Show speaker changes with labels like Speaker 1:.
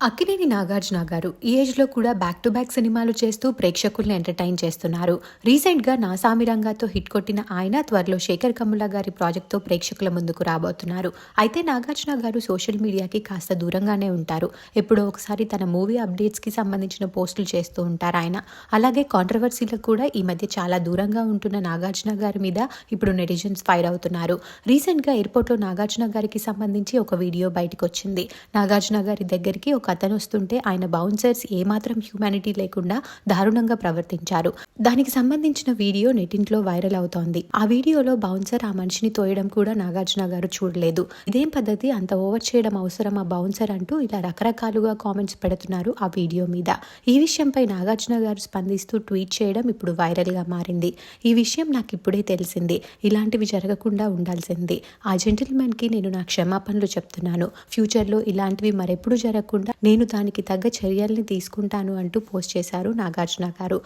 Speaker 1: అక్కినేని నాగార్జున గారు ఈ ఏజ్లో కూడా బ్యాక్ టు బ్యాక్ సినిమాలు చేస్తూ ప్రేక్షకుల్ని ఎంటర్టైన్ చేస్తున్నారు. రీసెంట్గా నా సామిరంగాతో హిట్ కొట్టిన ఆయన త్వరలో శేఖర్ కమ్ముల గారి ప్రాజెక్ట్తో ప్రేక్షకుల ముందుకు రాబోతున్నారు. అయితే నాగార్జున గారు సోషల్ మీడియాకి కాస్త దూరంగానే ఉంటారు. ఎప్పుడో ఒకసారి తన మూవీ అప్డేట్స్కి సంబంధించిన పోస్టులు చేస్తూ ఉంటారు ఆయన. అలాగే కాంట్రవర్సీలకు కూడా ఈ మధ్య చాలా దూరంగా ఉంటున్న నాగార్జున గారి మీద ఇప్పుడు నెటిజన్స్ ఫైర్ అవుతున్నారు. రీసెంట్గా ఎయిర్పోర్ట్లో నాగార్జున గారికి సంబంధించి ఒక వీడియో బయటకు వచ్చింది నాగార్జున గారి దగ్గరికి ఒక అతను వస్తుంటే ఆయన బౌన్సర్స్ ఏమాత్రం హ్యూమానిటీ లేకుండా దారుణంగా ప్రవర్తించారు. దానికి సంబంధించిన వీడియో నెటింట్లో వైరల్ అవుతోంది. ఆ వీడియోలో బౌన్సర్ ఆ మనిషిని తోయడం కూడా నాగార్జున గారు చూడలేదు. ఇదేం పద్ధతి? అంత ఓవర్ చేయడం అవసరం ఆ బౌన్సర్ అంటూ ఇలా రకరకాలుగా కామెంట్స్ పెడుతున్నారు ఆ వీడియో మీద. ఈ విషయంపై నాగార్జున గారు స్పందిస్తూ ట్వీట్ చేయడం ఇప్పుడు వైరల్గా మారింది. ఈ విషయం నాకు ఇప్పుడే తెలిసింది. ఇలాంటివి జరగకుండా ఉండాల్సింది. ఆ జెంటిల్మెన్కి నేను నా క్షమాపణలు చెప్తున్నాను. ఫ్యూచర్లో ఇలాంటివి మరెప్పుడు జరగకుండా నేను దానికి తగ్గ చర్యల్ని తీసుకుంటాను అంటూ పోస్ట్ చేశారు నాగార్జున గారు.